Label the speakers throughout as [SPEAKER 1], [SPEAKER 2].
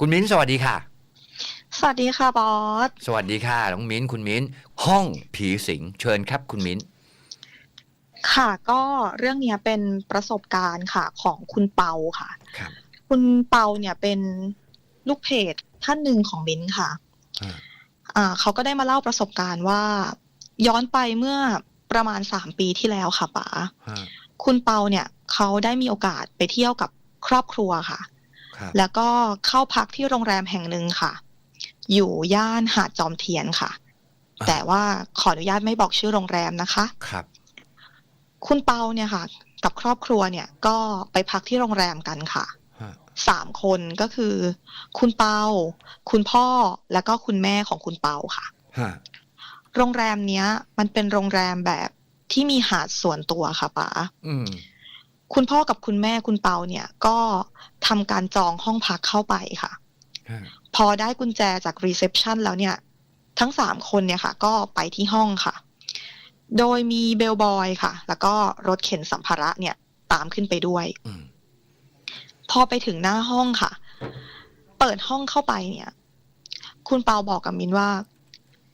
[SPEAKER 1] คุณมิ้นสวัสดีค่ะ
[SPEAKER 2] สวัสดีค่ะบอส
[SPEAKER 1] สวัสดีค่ะน้องมิ้นคุณมิ้น ห้องผีสิงเชิญครับคุณมิ้น
[SPEAKER 2] ค่ะก็เรื่องเนี้ยเป็นประสบการณ์ค่ะของคุณเปาค่ะ
[SPEAKER 1] ครับ
[SPEAKER 2] คุณเปาเนี่ยเป็นลูกเพจท่านหนึ่งของมิ้นท์ค่ะ
[SPEAKER 1] อ่า
[SPEAKER 2] อ่าเขาก็ได้มาเล่าประสบการณ์ว่า ย้อนไปเมื่อประมาณสามปีที่แล้วค่ะป๋า
[SPEAKER 1] ฮะ
[SPEAKER 2] คุณเปาเนี่ยเขาได้มีโอกาสไปเที่ยวกับครอบครัวค่ะ
[SPEAKER 1] ครับ
[SPEAKER 2] แล้วก็เข้าพักที่โรงแรมแห่งหนึ่งค่ะ อยู่ย่านหาดจอมเทียนค่ะ แต่ว่าขออนุญาตไม่บอกชื่อโรงแรมนะคะ
[SPEAKER 1] ครับ
[SPEAKER 2] คุณเปาเนี่ยค่ะ กับครอบครัวเนี่ยก็ไปพักที่โรงแรมกันค่ะ
[SPEAKER 1] ฮะ
[SPEAKER 2] สามคนก็คือ คุณเปา คุณพ่อแล้วก็คุณแม่ของคุณเปาค่ะ
[SPEAKER 1] ฮะ
[SPEAKER 2] โรงแรมเนี้ย มันเป็นโรงแรมแบบที่มีหาดส่วนตัวค่ะป๋า
[SPEAKER 1] อืม
[SPEAKER 2] คุณพ่อกับคุณแม่คุณเปาเนี่ยก็ทำการจองห้องพักเข้าไปค่ะ
[SPEAKER 1] ฮะ
[SPEAKER 2] พอได้กุญแจจากรีเซพชันแล้วเนี่ย ทั้งสามคนเนี่ยค่ะ ก็ไปที่ห้องค่ะ โดยมีเบลบอยค่ะ แล้วก็รถเข็นสัมภาระเนี่ย ตามขึ้นไปด้วย
[SPEAKER 1] อืม
[SPEAKER 2] พอไปถึงหน้าห้องค่ะ เปิดห้องเข้าไปเนี่ย คุณเปาบอกกับมินว่า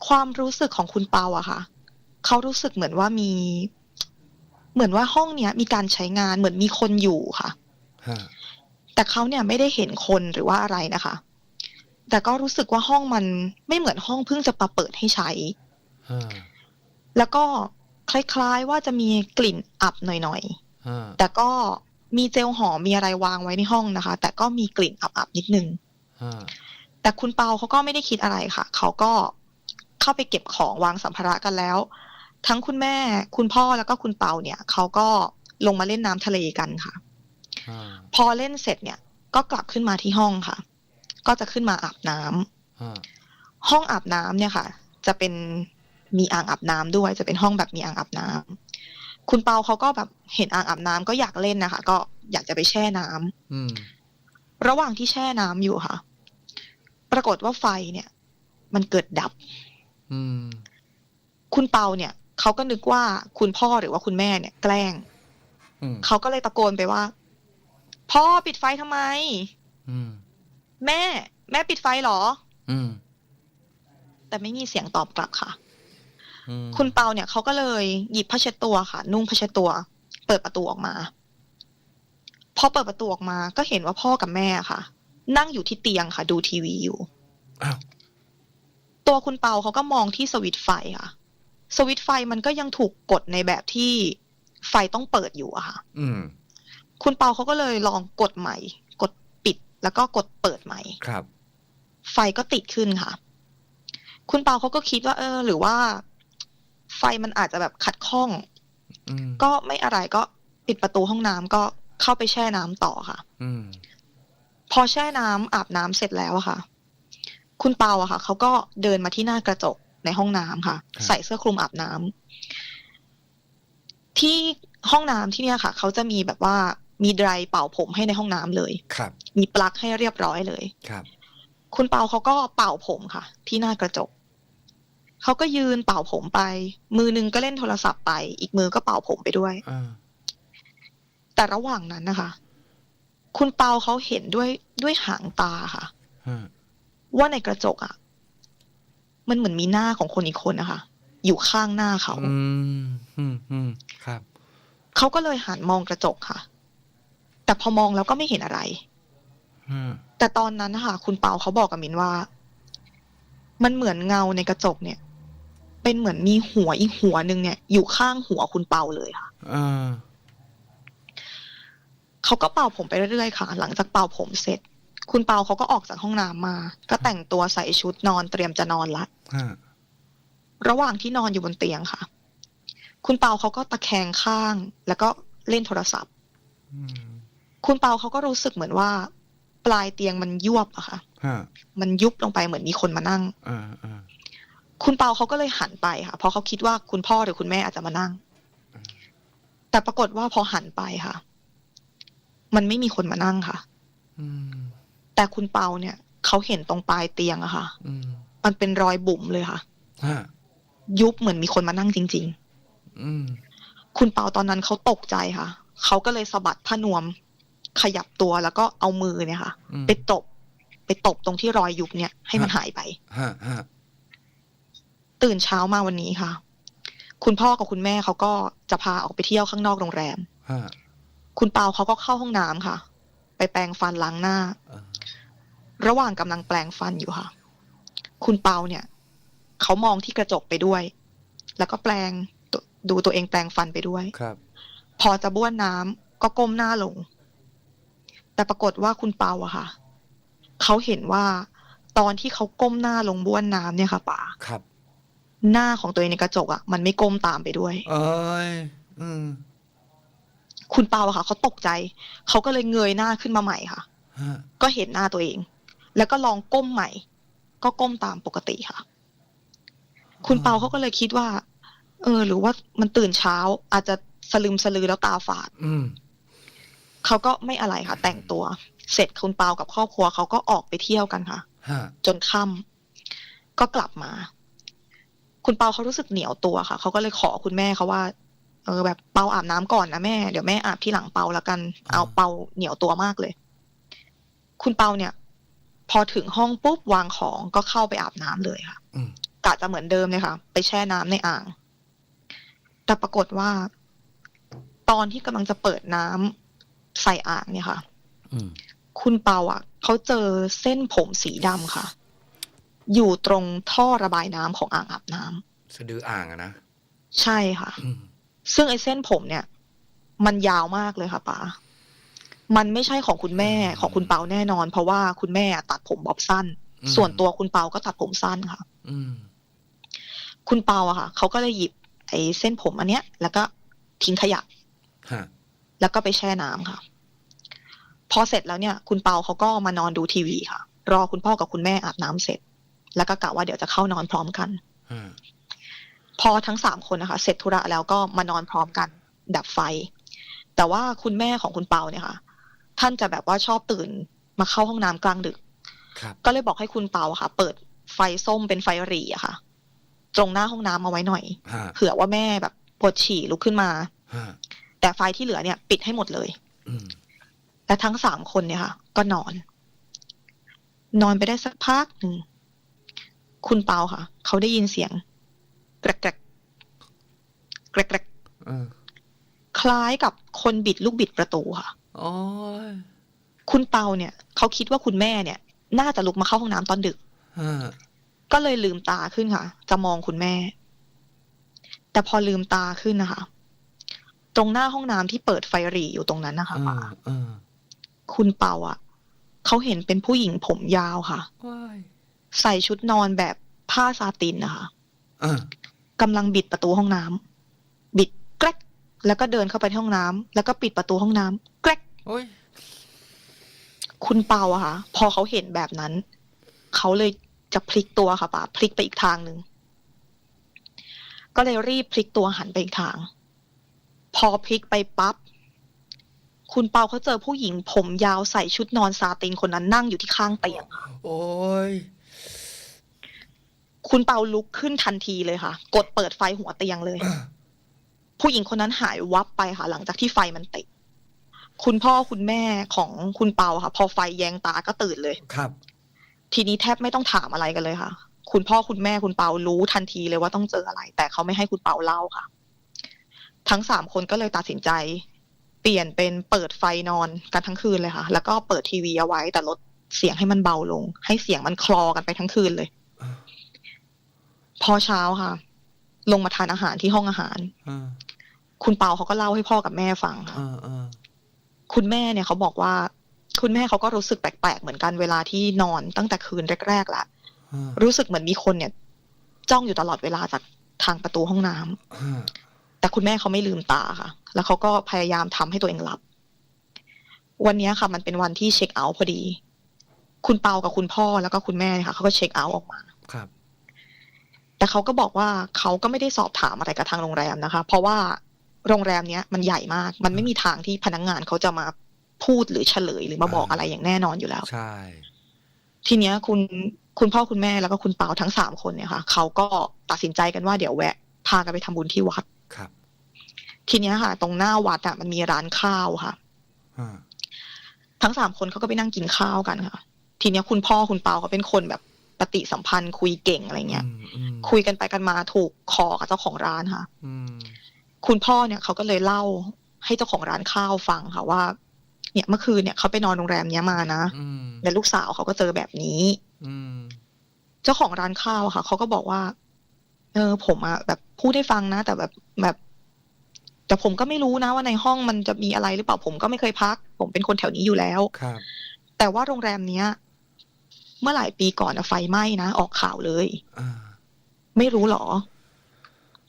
[SPEAKER 2] ความรู้สึกของคุณเปาอะค่ะ เขารู้สึกเหมือนว่ามี เหมือนว่าห้องเนี้ยมีการใช้งานเหมือนมีคนอยู่ค่ะ
[SPEAKER 1] ฮะ
[SPEAKER 2] แต่เขาเนี่ยไม่ได้เห็นคนหรือว่าอะไรนะคะ แต่ก็รู้สึกว่าห้องมันไม่เหมือนห้องเพิ่งจะมาเปิดให้ใช้
[SPEAKER 1] ฮะ
[SPEAKER 2] แล้วก็คล้ายๆว่าจะมีกลิ่นอับหน่อย
[SPEAKER 1] ฮะ
[SPEAKER 2] ๆแต่ก็มีเจลหอมมีอะไรวางไว้ในห้องนะคะ แต่ก็มีกลิ่นอับๆนิดนึง
[SPEAKER 1] ฮะ
[SPEAKER 2] แต่คุณเปาเขาก็ไม่ได้คิดอะไรค่ะ เขาก็เข้าไปเก็บของวางสัมภาระกันแล้ว ทั้งคุณแม่คุณพ่อแล้วก็คุณเปาเนี่ยเขาก็ลงมาเล่นน้ำทะเลกันค่ะ
[SPEAKER 1] ฮะ
[SPEAKER 2] พอเล่นเสร็จเนี่ย ก็กลับขึ้นมาที่ห้องค่ะ ก็จะขึ้นมาอาบน้ำ
[SPEAKER 1] ฮะ
[SPEAKER 2] ห้องอาบน้ำเนี่ยค่ะ จะเป็นมีอ่างอาบน้ำด้วย จะเป็นห้องแบบมีอ่างอาบน้ำคุณเปาเขาก็แบบเห็นอ่างอาบน้ำก็อยากเล่นนะคะ ก็อยากจะไปแช่น้ำ
[SPEAKER 1] อืม
[SPEAKER 2] ระหว่างที่แช่น้ำอยู่ค่ะ ปรากฏว่าไฟเนี่ย มันเกิดดับ
[SPEAKER 1] อืม
[SPEAKER 2] คุณเปาเนี่ย เขาก็นึกว่าคุณพ่อหรือว่าคุณแม่เนี่ยแกล้ง
[SPEAKER 1] อืม
[SPEAKER 2] เขาก็เลยตะโกนไปว่า พ่อปิดไฟทำไม
[SPEAKER 1] อืม
[SPEAKER 2] แม่ แม่ปิดไฟเหรอ
[SPEAKER 1] อืม
[SPEAKER 2] แต่ไม่มีเสียงตอบกลับค่ะ
[SPEAKER 1] อืม
[SPEAKER 2] คุณเปาเนี่ยเขาก็เลยหยิบผ้าเช็ดตัวค่ะ นุ่งผ้าเช็ดตัว เปิดประตูออกมาพอเปิดประตูออกมา ก็เห็นว่าพ่อกับแม่ค่ะ นั่งอยู่ที่เตียงค่ะ ดูทีวีอยู่
[SPEAKER 1] อ้าว
[SPEAKER 2] ตัวคุณเปาเขาก็มองที่สวิตช์ไฟค่ะ สวิตช์ไฟมันก็ยังถูกกดในแบบที่ไฟต้องเปิดอยู่อะค่ะ
[SPEAKER 1] อืม
[SPEAKER 2] คุณเปาเขาก็เลยลองกดใหม่ กดปิดแล้วก็กดเปิดใหม่
[SPEAKER 1] ครับ
[SPEAKER 2] ไฟก็ติดขึ้นค่ะ คุณเปาเขาก็คิดว่า เออ หรือว่า ไฟมันอาจจะแบบขัดข้อง
[SPEAKER 1] อืม
[SPEAKER 2] ก็ไม่อะไรก็ปิดประตูห้องน้ำก็เข้าไปแช่น้ำต่อค่ะ
[SPEAKER 1] อืม
[SPEAKER 2] พอแช่น้ำอาบน้ำเสร็จแล้วอะค่ะ คุณเปาอะค่ะเขาก็เดินมาที่หน้ากระจก ในห้องน้ำค่ะ ใส่เสื้อคลุมอาบน้ำที่ห้องน้ำที่เนี่ยค่ะ เขาจะมีแบบว่ามีไดร์เป่าผมให้ในห้องน้ำเลย
[SPEAKER 1] ครับ
[SPEAKER 2] มีปลั๊กให้เรียบร้อยเลย
[SPEAKER 1] ครับ
[SPEAKER 2] คุณเปาเขาก็เป่าผมค่ะ ที่หน้ากระจกเขาก็ยืนเป่าผมไป มือนึงก็เล่นโทรศัพท์ไป อีกมือก็เป่าผมไปด้วย
[SPEAKER 1] อ่า
[SPEAKER 2] แต่ระหว่างนั้นนะคะ คุณเปาเขาเห็นด้วยด้วยหางตาค่ะ
[SPEAKER 1] ฮะ
[SPEAKER 2] ว่าในกระจกอะ่ะ มันเหมือนมีหน้าของคนอีกคนนะคะอยู่ข้างหน้าเขา
[SPEAKER 1] อืมอืมอืมครับ
[SPEAKER 2] เขาก็เลยหันมองกระจกค่ะ แต่พอมองแล้วก็ไม่เห็นอะไร
[SPEAKER 1] ฮะ
[SPEAKER 2] แต่ตอนนั้นนะคะคุณเปาเขาบอกกับมินว่า มันเหมือนเงาในกระจกเนี่ย เป็นเหมือนมีหัวอีกหัวหนึ่งเนี่ย อยู่ข้างหัวคุณเปาเลยค่ะ
[SPEAKER 1] อ่า
[SPEAKER 2] เขาก็เป่าผมไปเรื่อยๆค่ะ หลังจากเป่าผมเสร็จ คุณเปาเขาก็ออกจากห้องน้ำมา ก็แต่งตัวใส่ชุดนอนเตรียมจะนอนละ
[SPEAKER 1] ฮะ
[SPEAKER 2] ระหว่างที่นอนอยู่บนเตียงค่ะ คุณเปาเขาก็ตะแคงข้าง แล้วก็เล่นโทรศัพท์
[SPEAKER 1] อืม
[SPEAKER 2] คุณเปาเขาก็รู้สึกเหมือนว่า ปลายเตียงมันยวบอะค่ะ
[SPEAKER 1] ฮะ
[SPEAKER 2] มันยุบลงไปเหมือนมีคนมานั่ง
[SPEAKER 1] อ่าอ่า
[SPEAKER 2] คุณเปาเขาก็เลยหันไปค่ะ เพราะเขาคิดว่าคุณพ่อหรือคุณแม่อาจจะมานั่ง แต่ปรากฏว่าพอหันไปค่ะ มันไม่มีคนมานั่งค่ะ
[SPEAKER 1] อืม
[SPEAKER 2] แต่คุณเปาเนี่ยเขาเห็นตรงปลายเตียงอะค่ะ
[SPEAKER 1] อืม
[SPEAKER 2] มันเป็นรอยบุ๋มเลยค่ะ
[SPEAKER 1] ฮะ
[SPEAKER 2] ยุบเหมือนมีคนมานั่งจริง
[SPEAKER 1] อืม
[SPEAKER 2] ๆ คุณเปาตอนนั้นเขาตกใจค่ะ เขาก็เลยสะบัดผ้านวม ขยับตัวแล้วก็เอามือเนี่ยค่ะ
[SPEAKER 1] อืม
[SPEAKER 2] ไปตบ ไปตบตรงที่รอยยุบเนี่ย ให้มัน
[SPEAKER 1] ฮะ
[SPEAKER 2] หายไป
[SPEAKER 1] ฮะฮะ
[SPEAKER 2] ตื่นเช้ามาวันนี้ค่ะ คุณพ่อกับคุณแม่เขาก็จะพาออกไปเที่ยวข้างนอกโรงแรม
[SPEAKER 1] ฮะ
[SPEAKER 2] คุณเปาเขาก็เข้าห้องน้ำค่ะ ไปแปรงฟันล้างหน้า
[SPEAKER 1] เออ
[SPEAKER 2] ระหว่างกำลังแปลงฟันอยู่ค่ะ คุณเปาเนี่ยเขามองที่กระจกไปด้วย แล้วก็แปลงตัวดูตัวเองแปลงฟันไปด้วย
[SPEAKER 1] ครับ
[SPEAKER 2] พอจะบ้วนน้ำก็ก้มหน้าลง แต่ปรากฏว่าคุณเปาอะค่ะเขาเห็นว่าตอนที่เขาก้มหน้าลงบ้วนน้ำเนี่ยค่ะป๋า
[SPEAKER 1] ครับ
[SPEAKER 2] หน้าของตัวเองในกระจกอะมันไม่ก้มตามไปด้วย
[SPEAKER 1] เอ้ยอืม
[SPEAKER 2] คุณเปาอะค่ะเขาตกใจ เขาก็เลยเงยหน้าขึ้นมาใหม่ค่ะ
[SPEAKER 1] ฮะ
[SPEAKER 2] ก็เห็นหน้าตัวเอง แล้วก็ลองก้มใหม่ ก็ก้มตามปกติค่ะ คุณเปาเขาก็เลยคิดว่า เออ หรือว่ามันตื่นเช้า อาจจะสลึมสลือแล้วตาฝาด
[SPEAKER 1] อืม
[SPEAKER 2] เขาก็ไม่อะไรค่ะ แต่งตัว เสร็จคุณเปากับครอบครัวเขาก็ออกไปเที่ยวกันค่ะ
[SPEAKER 1] ฮะ
[SPEAKER 2] จนค่ำก็กลับมา คุณเปาเขารู้สึกเหนียวตัวค่ะเขาก็เลยขอคุณแม่เขาว่าเออแบบเปาอาบน้ำก่อนนะแม่เดี๋ยวแม่อาบที่หลังเปาแล้วกัน เอาเปาเหนียวตัวมากเลย คุณเปาเนี่ย พอถึงห้องปุ๊บวางของก็เข้าไปอาบน้ำเลยค่ะ
[SPEAKER 1] อืม
[SPEAKER 2] กะจะเหมือนเดิมเลยค่ะ ไปแช่น้ำในอ่าง แต่ปรากฏว่า ตอนที่กำลังจะเปิดน้ำใส่อ่างเนี่ยค่ะ
[SPEAKER 1] อืม
[SPEAKER 2] คุณเปาอะเขาเจอเส้นผมสีดำค่ะ อยู่ตรงท่อระบายน้ำของอ่างอาบน้ำ
[SPEAKER 1] สะดืออ่างอะนะ
[SPEAKER 2] ใช่ค่ะ
[SPEAKER 1] อืม
[SPEAKER 2] ซึ่งไอ้เส้นผมเนี่ย มันยาวมากเลยค่ะป๋า มันไม่ใช่ของคุณแม่ของคุณเปาแน่นอน เพราะว่าคุณแม่ตัดผมบ๊อบสั้น
[SPEAKER 1] อืม
[SPEAKER 2] ส่วนตัวคุณเปาก็ตัดผมสั้นค่ะ
[SPEAKER 1] อืม
[SPEAKER 2] คุณเปาอะค่ะเขาก็เลยหยิบ ไอ้เส้นผมอันเนี้ย แล้วก็ทิ้งขยะ
[SPEAKER 1] ฮะ
[SPEAKER 2] แล้วก็ไปแช่น้ำค่ะ พอเสร็จแล้วเนี่ย คุณเปาเขาก็มานอนดูทีวีค่ะ รอคุณพ่อกับคุณแม่อาบน้ำเสร็จ แล้วก็กะว่าเดี๋ยวจะเข้านอนพร้อมกัน
[SPEAKER 1] ฮะ
[SPEAKER 2] พอทั้งสามคนนะคะ เสร็จธุระแล้วก็มานอนพร้อมกัน ดับไฟ แต่ว่าคุณแม่ของคุณเปาเนี่ยค่ะ ท่านจะแบบว่าชอบตื่นมาเข้าห้องน้ำกลางดึก
[SPEAKER 1] ครับ
[SPEAKER 2] ก็เลยบอกให้คุณเปาอะค่ะ เปิดไฟส้มเป็นไฟหรี่อะค่ะ ตรงหน้าห้องน้ำเอาไว้หน่อย
[SPEAKER 1] ฮะ
[SPEAKER 2] เผื่อว่าแม่แบบปวดฉี่ลุกขึ้นมา
[SPEAKER 1] ฮะ
[SPEAKER 2] แต่ไฟที่เหลือเนี่ย ปิดให้หมดเลย
[SPEAKER 1] อืม
[SPEAKER 2] และทั้งสามคนเนี่ยค่ะ ก็นอน นอนไปได้สักพักหนึ่งคุณเปาค่ะ เขาได้ยินเสียงแกรกแกรกแกรกแกรก
[SPEAKER 1] เออ
[SPEAKER 2] คล้ายกับคนบิดลูกบิดประตูค่ะ
[SPEAKER 1] โอ้ย
[SPEAKER 2] คุณเปาเนี่ยเขาคิดว่าคุณแม่เนี่ย น่าจะลุกมาเข้าห้องน้ำตอนดึก
[SPEAKER 1] ฮะ
[SPEAKER 2] ก็เลยลืมตาขึ้นค่ะ จะมองคุณแม่ แต่พอลืมตาขึ้นนะคะ ตรงหน้าห้องน้ำที่เปิดไฟหรี่อยู่ตรงนั้นนะคะ
[SPEAKER 1] เอ
[SPEAKER 2] ป๋า
[SPEAKER 1] อเออ
[SPEAKER 2] คุณเปาอะเขาเห็นเป็นผู้หญิงผมยาวค่ะ
[SPEAKER 1] ว้าย
[SPEAKER 2] ใส่ชุดนอนแบบผ้าซาตินนะคะ
[SPEAKER 1] เออกำ
[SPEAKER 2] ลังบิดประตูห้องน้ำบิดแกรก แล้วก็เดินเข้าไปที่ห้องน้ำแล้วก็ปิดประตูห้องน้ำแกรก
[SPEAKER 1] โอ้ย
[SPEAKER 2] คุณเปาอะค่ะ พอเขาเห็นแบบนั้น เขาเลยจะพลิกตัวค่ะป้าพลิกไปอีกทางหนึ่ง ก็เลยรีบพลิกตัวหันไปอีกทาง พอพลิกไปปั๊บคุณเปาเขาเจอผู้หญิง ผมยาวใส่ชุดนอนซาตินคนนั้นนั่งอยู่ที่ข้างเตียง
[SPEAKER 1] โอ้ย
[SPEAKER 2] คุณเปาลุกขึ้นทันทีเลยค่ะ กดเปิดไฟหัวเตียงเลย ผู้หญิงคนนั้นหายวับไปค่ะ หลังจากที่ไฟมันติดคุณพ่อคุณแม่ของคุณเปาค่ะ พอไฟแยงตาก็ตื่นเลย
[SPEAKER 1] ครับ
[SPEAKER 2] ทีนี้แทบไม่ต้องถามอะไรกันเลยค่ะ คุณพ่อคุณแม่คุณเปารู้ทันทีเลยว่าต้องเจออะไร แต่เขาไม่ให้คุณเปาเล่าค่ะ ทั้งสามคนก็เลยตัดสินใจ เปลี่ยนเป็นเปิดไฟนอนกันทั้งคืนเลยค่ะ แล้วก็เปิดทีวีเอาไว้ แต่ลดเสียงให้มันเบาลง ให้เสียงมันคลอกันไปทั้งคืนเลย
[SPEAKER 1] อ่า
[SPEAKER 2] พอเช้าค่ะ ลงมาทานอาหารที่ห้องอาหาร
[SPEAKER 1] เออ
[SPEAKER 2] คุณเปาเขาก็เล่าให้พ่อกับแม่ฟังค่ะ
[SPEAKER 1] เออเออ
[SPEAKER 2] คุณแม่เนี่ยเขาบอกว่า คุณแม่เขาก็รู้สึกแปลกๆเหมือนกันเวลาที่นอนตั้งแต่คืนแรกๆแหละ
[SPEAKER 1] เออ
[SPEAKER 2] รู้สึกเหมือนมีคนเนี่ย จ้องอยู่ตลอดเวลาจากทางประตูห้องน้ำ
[SPEAKER 1] เออ
[SPEAKER 2] แต่คุณแม่เขาไม่ลืมตาค่ะ แล้วเขาก็พยายามทำให้ตัวเองหลับ วันเนี้ยค่ะ มันเป็นวันที่เช็คเอาท์พอดี คุณเปากับคุณพ่อแล้วก็คุณแม่เนี่ยค่ะเขาก็เช็คเอาท์ออกมา
[SPEAKER 1] ครับ
[SPEAKER 2] แต่เขาก็บอกว่าเขาก็ไม่ได้สอบถามอะไรกับทางโรงแรมนะคะ เพราะว่า โรงแรมเนี้ยมันใหญ่มาก มันไม่มีทางที่พนักงานเขาจะมาพูดหรือเฉลยหรือมาบอก
[SPEAKER 1] อ่า
[SPEAKER 2] อะไรอย่างแน่นอนอยู่แล้ว
[SPEAKER 1] ใช่
[SPEAKER 2] ทีเนี้ยคุณคุณพ่อคุณแม่แล้วก็คุณเปาทั้งสามคนเนี่ยค่ะเขาก็ตัดสินใจกันว่าเดี๋ยวแวะพากันไปทำบุญที่วัด
[SPEAKER 1] ครับ
[SPEAKER 2] ทีเนี้ยค่ะ ตรงหน้าวัดอะมันมีร้านข้าวค่ะ
[SPEAKER 1] เออ
[SPEAKER 2] ทั้งสามคนเขาก็ไปนั่งกินข้าวกันค่ะ ทีเนี้ยคุณพ่อคุณเปาเขาเป็นคนแบบปฏิสัมพันธ์คุยเก่งอะไรเงี้ย
[SPEAKER 1] อืมอืม
[SPEAKER 2] คุยกันไปกันมาถูกคอกับเจ้าของร้านค่ะ
[SPEAKER 1] อืม
[SPEAKER 2] คุณพ่อเนี่ยเขาก็เลยเล่าให้เจ้าของร้านข้าวฟังค่ะว่า เนี่ยเมื่อคืนเนี่ยเขาไปนอนโรงแรมเนี้ยมานะ
[SPEAKER 1] อืม
[SPEAKER 2] และลูกสาวเขาก็เจอแบบนี้
[SPEAKER 1] อืม
[SPEAKER 2] เจ้าของร้านข้าวอะค่ะเขาก็บอกว่า เออ ผมอะแบบพูดให้ฟังนะ แต่แบบแบบแต่ผมก็ไม่รู้นะว่าในห้องมันจะมีอะไรหรือเปล่าผมก็ไม่เคยพัก ผมเป็นคนแถวนี้อยู่แล้ว
[SPEAKER 1] ครับ
[SPEAKER 2] แต่ว่าโรงแรมเนี้ย เมื่อหลายปีก่อนอะไฟไหม้นะออกข่าวเลย
[SPEAKER 1] อ่า
[SPEAKER 2] ไม่รู้หรอ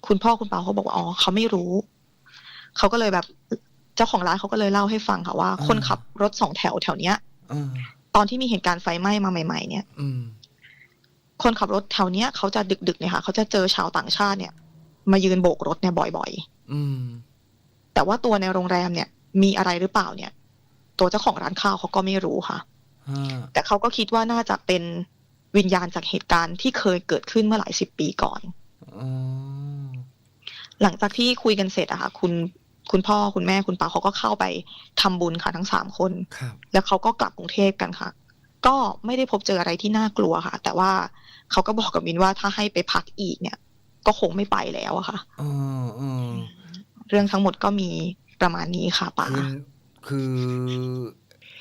[SPEAKER 2] คุณพ่อคุณเปาเขาบอกว่าอ๋อเขาไม่รู้ เขาก็เลยแบบเจ้าของร้านเขาก็เลยเล่าให้ฟังค่ะว่า คนขับรถสองแถวแถวเนี้ย
[SPEAKER 1] อ่า
[SPEAKER 2] ตอนที่มีเหตุการณ์ไฟไหม้มาใหม่ ๆ เนี่ย
[SPEAKER 1] อืม
[SPEAKER 2] คนขับรถแถวเนี้ยเขาจะดึกๆเนี่ยค่ะเขาจะเจอชาวต่างชาติเนี่ย มายืนโบกรถเนี่ยบ่อย
[SPEAKER 1] อืม
[SPEAKER 2] ๆแต่ว่าตัวในโรงแรมเนี่ย มีอะไรหรือเปล่าเนี่ย ตัวเจ้าของร้านข้าวเขาก็ไม่รู้ค่ะ
[SPEAKER 1] อ่า
[SPEAKER 2] แต่เขาก็คิดว่าน่าจะเป็นวิญญาณจากเหตุการณ์ที่เคยเกิดขึ้นเมื่อหลายสิบปีก่อน
[SPEAKER 1] อ๋อ
[SPEAKER 2] หลังจากที่คุยกันเสร็จอะค่ะ คุณคุณพ่อคุณแม่คุณป้าเขาก็เข้าไปทำบุญค่ะทั้งสามคน
[SPEAKER 1] ครับ
[SPEAKER 2] แล้วเขาก็กลับกรุงเทพกันค่ะ ก็ไม่ได้พบเจออะไรที่น่ากลัวค่ะ แต่ว่าเขาก็บอกกับมินว่าถ้าให้ไปพักอีกเนี่ย ก็คงไม่ไปแล้วอะค่ะ
[SPEAKER 1] อ๋ออ๋อ
[SPEAKER 2] เรื่องทั้งหมดก็มีประมาณนี้ค่ะป้า
[SPEAKER 1] คือคือ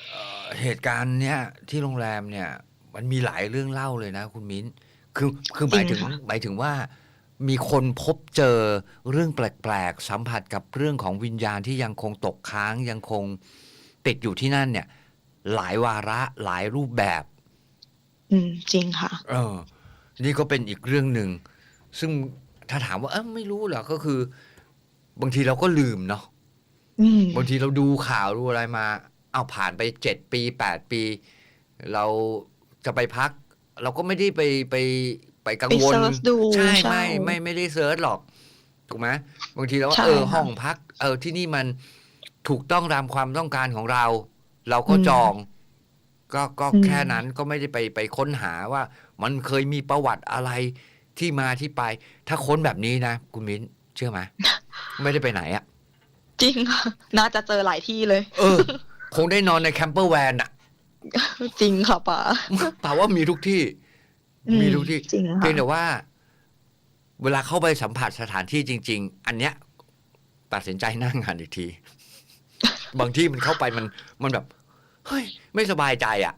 [SPEAKER 1] เอ่อเหตุการณ์เนี้ยที่โรงแรมเนี่ย มันมีหลายเรื่องเล่าเลยนะ คุณมิ้น คือคือหมายถึงหมายถึงว่า มีคนพบเจอเรื่องแปลกๆ สัมผัสกับเรื่องของวิญญาณที่ยังคงตกค้างยังคงติดอยู่ที่นั่นเนี่ย หลายวาระหลายรูปแบบ
[SPEAKER 2] อืม จริงค่ะ
[SPEAKER 1] เออ นี่ก็เป็นอีกเรื่องหนึ่ง ซึ่งถ้าถามว่าเออไม่รู้เหรอก็คือ บางทีเราก็ลืมเนาะ
[SPEAKER 2] อืม
[SPEAKER 1] บางทีเราดูข่าวดูอะไรมา เอาผ่านไปเจ็ดปีแปดปี เราจะไปพัก เราก็ไม่ได้ไปไป ไปกัง
[SPEAKER 2] ไป
[SPEAKER 1] วล
[SPEAKER 2] เซิร์ชดู
[SPEAKER 1] ใช่
[SPEAKER 2] ใช่
[SPEAKER 1] ไม่ไม่ไม่ได้เซิร์ชหรอก ถูกไหมบางทีเราว่า
[SPEAKER 2] ใช่
[SPEAKER 1] เออ
[SPEAKER 2] ค่ะ
[SPEAKER 1] ห้องพัก เออที่นี่มันถูกต้องตามความต้องการของเรา เราก็
[SPEAKER 2] อืม
[SPEAKER 1] จอง ก็ก็
[SPEAKER 2] อืม
[SPEAKER 1] แค่นั้นก็ไม่ได้ไปไปค้นหาว่า มันเคยมีประวัติอะไรที่มาที่ไป ถ้าค้นแบบนี้นะคุณมิ้นเชื่อไหมไม่ได้ไปไหนอะ
[SPEAKER 2] จริงค่ะน่าจะเจอหลายที่เลย
[SPEAKER 1] เออ คงได้นอนในแคมเปอร์แวนอะ
[SPEAKER 2] จริงค่ะป้า
[SPEAKER 1] แต่ว่ามีทุกที่
[SPEAKER 2] อื
[SPEAKER 1] มีทุกที่
[SPEAKER 2] จริง
[SPEAKER 1] เพีย
[SPEAKER 2] ค่ะ
[SPEAKER 1] งแต่ว่า เวลาเข้าไปสัมผัสสถานที่จริง ๆ อันเนี้ย ตัดสินใจนั่งงานอีกที บางที่มันเข้าไปมันมันแบบเฮ้ยไม่สบายใจอะ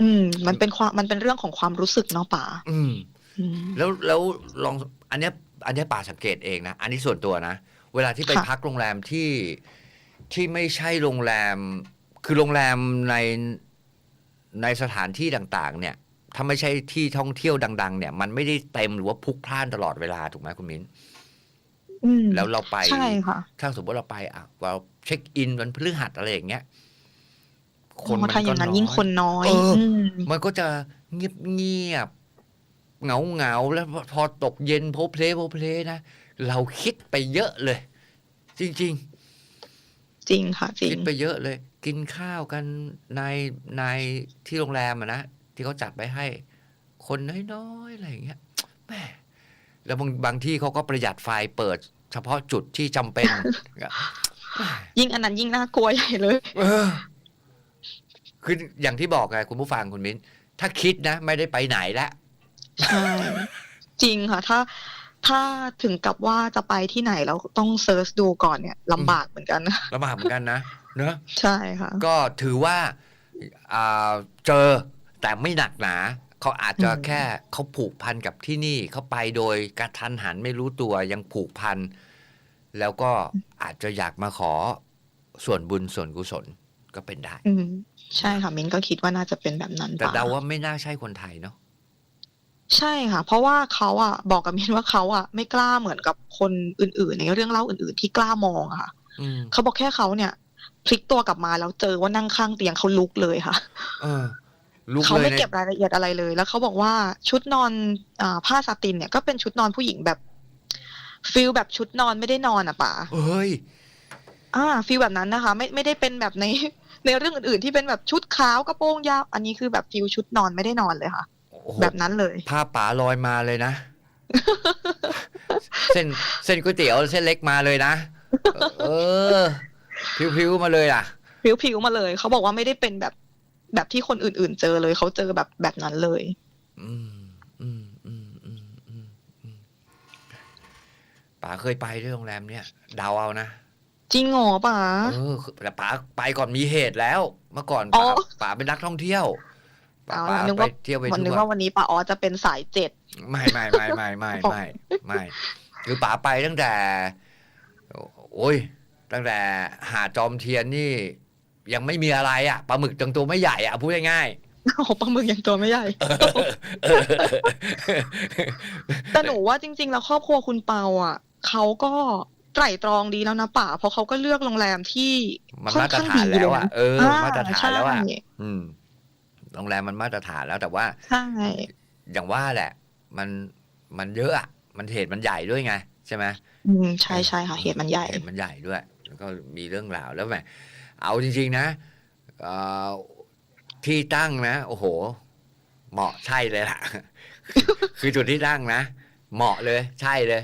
[SPEAKER 2] อืม มันเป็นความมันเป็นเรื่องของความรู้สึกเนาะป่า
[SPEAKER 1] อืม
[SPEAKER 2] อืม
[SPEAKER 1] แล้วแล้วลอง อันเนี้ย อันเนี้ยป่าสังเกตเองนะอันนี้ส่วนตัวนะเวลาที่ไป
[SPEAKER 2] ค่ะ
[SPEAKER 1] พักโรงแรมที่ที่ไม่ใช่โรงแรม คือโรงแรมในในสถานที่ต่าง ๆ เนี่ย ถ้าไม่ใช่ที่ท่องเที่ยวดัง ๆ เนี่ย มันไม่ได้เต็มหรือว่าพลุกพล่านตลอดเวลาถูกไหมคุณมิ้น
[SPEAKER 2] อืม
[SPEAKER 1] แล้วเราไป
[SPEAKER 2] ใช่ค่ะ
[SPEAKER 1] ถ้าสมมติเราไปอะเราเช็คอินวันพฤหัสอะไรอย่างเงี้ยคน
[SPEAKER 2] อ๋อ
[SPEAKER 1] มัน
[SPEAKER 2] ถ้าอ
[SPEAKER 1] ก็
[SPEAKER 2] ย่างนั้น
[SPEAKER 1] น้
[SPEAKER 2] ยิ่ง
[SPEAKER 1] อ
[SPEAKER 2] คนน้อย
[SPEAKER 1] เอออื
[SPEAKER 2] ม
[SPEAKER 1] มันก็จะเงียบเงียบเหงาเงาๆแล้วพอตกเย็นโพลเพลโพลเพลนะเราคิดไปเยอะเลย จริง
[SPEAKER 2] จริงค่ะจริ
[SPEAKER 1] ๆ
[SPEAKER 2] ง
[SPEAKER 1] คิดไปเยอะเลย กินข้าวกันในในที่โรงแรมอะนะ ที่เขาจัดไปให้ คนน้อยๆอะไรอย่างเงี้ยแหมแล้วบางบางที่เขาก็ประหยัดไฟเปิด เฉพาะจุดที่จำเป็น
[SPEAKER 2] ยิ่งอันนั้นยิ่งน่ากลัวใหญ่เลย
[SPEAKER 1] เออคืออย่างที่บอกไงคุณผู้ฟังคุณมิ้น ถ้าคิดนะ ไม่ได้ไปไหนแล้ว
[SPEAKER 2] ใช่จริงค่ะ ถ้าถ้าถึงกับว่าจะไปที่ไหนแล้วต้องเซิร์ชดูก่อนเนี่ยลำบากเหมือนกันนะ
[SPEAKER 1] ลำบากเหมือนกันนะเนอะ
[SPEAKER 2] ใช่ค่ะ
[SPEAKER 1] ก็ถือว่าอ่าเจอ แต่ไม่หนักหนาเขาอาจจะ
[SPEAKER 2] อืม
[SPEAKER 1] แค่เขาผูกพันกับที่นี่เขาไปโดยกระทันหันไม่รู้ตัวยังผูกพัน แล้วก็อาจจะอยากมาขอส่วนบุญส่วนกุศลก็เป็นได้
[SPEAKER 2] อืมใช่ค่ะมิ้นก็คิดว่าน่าจะเป็นแบบนั้น
[SPEAKER 1] แต่
[SPEAKER 2] ป่ะ
[SPEAKER 1] เดาว่าไม่น่าใช่คนไทยเนาะ
[SPEAKER 2] ใช่ค่ะ เพราะว่าเขาอะบอกกับมินว่าเขาอะไม่กล้าเหมือนกับคนอื่นๆ ในเรื่องเล่าอื่นๆ ที่กล้ามองอะค่ะ
[SPEAKER 1] อืม
[SPEAKER 2] เขาบอกแค่เขาเนี่ยพลิกตัวกลับมาแล้วเจอว่านั่งข้างเตียงเขาลุกเลยค่ะ
[SPEAKER 1] เออ ลุก
[SPEAKER 2] เขา
[SPEAKER 1] เลย
[SPEAKER 2] ไม่
[SPEAKER 1] ใน
[SPEAKER 2] เก็บรายละเอียดอะไรเลย แล้วเขาบอกว่าชุดนอนอาผ้าซาตินเนี่ยก็เป็นชุดนอนผู้หญิงแบบฟิลแบบชุดนอนไม่ได้นอนอะป่า
[SPEAKER 1] เฮ้ย
[SPEAKER 2] อ่าฟิลแบบนั้นนะคะ ไม่ไม่ได้เป็นแบบในในเรื่องอื่นๆที่เป็นแบบชุดขาวกระโปรงยาวอันนี้คือแบบฟิลชุดนอนไม่ได้นอนเลยค่ะ
[SPEAKER 1] โอ้โห
[SPEAKER 2] แบบนั้นเลย
[SPEAKER 1] ผ้าป๋าลอยมาเลยนะ เส้นเส้นก๋วยเตี๋ยวเส้นเล็กมาเลยนะเออพริ้วๆมาเลยอะ
[SPEAKER 2] ผิวผิวๆมาเลย เขาบอกว่าไม่ได้เป็นแบบ แบบที่คนอื่น ๆ เจอเลยเขาเจอแบบแบบนั้นเลย
[SPEAKER 1] อืมอืมอืมอืมอืมอืมป๋าเคยไปที่โรงแรมเนี่ยเดาเอานะ
[SPEAKER 2] จริงเหรอป๋า
[SPEAKER 1] เออแต่ป๋าไปก่อนมีเหตุแล้ว เมื่อก่อน
[SPEAKER 2] อ๋
[SPEAKER 1] ป๋า
[SPEAKER 2] อ
[SPEAKER 1] ป๋าเป็นนักท่องเที่ยวป๋า
[SPEAKER 2] เอา
[SPEAKER 1] ป๋า
[SPEAKER 2] นึก
[SPEAKER 1] ไป
[SPEAKER 2] ว่า
[SPEAKER 1] เที่ยวไป
[SPEAKER 2] วันนึ
[SPEAKER 1] ทั่
[SPEAKER 2] ก
[SPEAKER 1] ว
[SPEAKER 2] ว่าวันนี้ป๋าออสจะเป็นสายเจ็ด
[SPEAKER 1] ไม่ไม่ไม่ไม่ไม่ไม่ไม่คือป๋าไปตั้งแต่ โอ้ยตั้งแต่หาดจอมเทียนนี่ ยังไม่มีอะไรอะปลาหมึกจังตัวไม่ใหญ่อะพูดง่าย
[SPEAKER 2] โอ้โหปลาหมึกยังตัวไม่ใหญ่
[SPEAKER 1] ๆ
[SPEAKER 2] แต่หนูว่าจริง ๆ แล้วครอบครัวคุณเปาอะเขาก็ไตร่ตรองดีแล้วนะป่าเพราะเขาก็เลือกโรงแรมที่
[SPEAKER 1] มัน
[SPEAKER 2] ค่อน
[SPEAKER 1] มาตร
[SPEAKER 2] ข้าง
[SPEAKER 1] ฐาน
[SPEAKER 2] ดี
[SPEAKER 1] แล้ว
[SPEAKER 2] เลย
[SPEAKER 1] อะ
[SPEAKER 2] นะ
[SPEAKER 1] เออมาตรฐานแล้วอะ
[SPEAKER 2] ใช่
[SPEAKER 1] อืมโรงแรมมันมาตรฐานแล้วแต่ว่า
[SPEAKER 2] ใช่
[SPEAKER 1] อย่างว่าแหละ มันมันเยอะอะมันเหตุมันใหญ่ด้วยไง ใช่ไหม
[SPEAKER 2] อืมใช่ใช่ค่ะเหตุมันใหญ่
[SPEAKER 1] เหตุมันใหญ่ด้วย แล้วก็มีเรื่องราวแล้วแหม เอาจริง ๆ นะเอ่อที่ตั้งนะ โอ้โห เหมาะใช่เลยล่ะ คือจุดที่ตั้งนะ เหมาะเลย ใช่เลย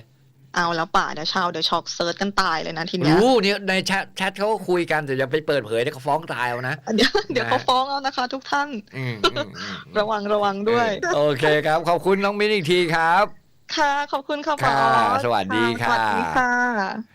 [SPEAKER 2] เอาแล้วป่าเดี๋ยวชาวเดี๋ยวช็อกเซิร์ชกันตายเลยนะทีเนี้ย
[SPEAKER 1] รู้เนี่ยในแชทแชทเขาก็คุยกันแต่อย่าไปเปิดเผยเดี๋ยวเขาฟ้องตายเอานะ
[SPEAKER 2] เดี๋ยวเดี๋ยวเขาฟ้องเอานะคะ ทุกท่าน
[SPEAKER 1] อืมอืมอืมอืม
[SPEAKER 2] ระวังระวังด้วย
[SPEAKER 1] โอเคครับ ขอบคุณน้องมิ้นอีกทีครับ
[SPEAKER 2] ค่ะ ขอบคุณค่ะป่า
[SPEAKER 1] ค่ะ
[SPEAKER 2] ออ
[SPEAKER 1] สวัสดี
[SPEAKER 2] สวัสดี
[SPEAKER 1] ค่ะ
[SPEAKER 2] ค่ะ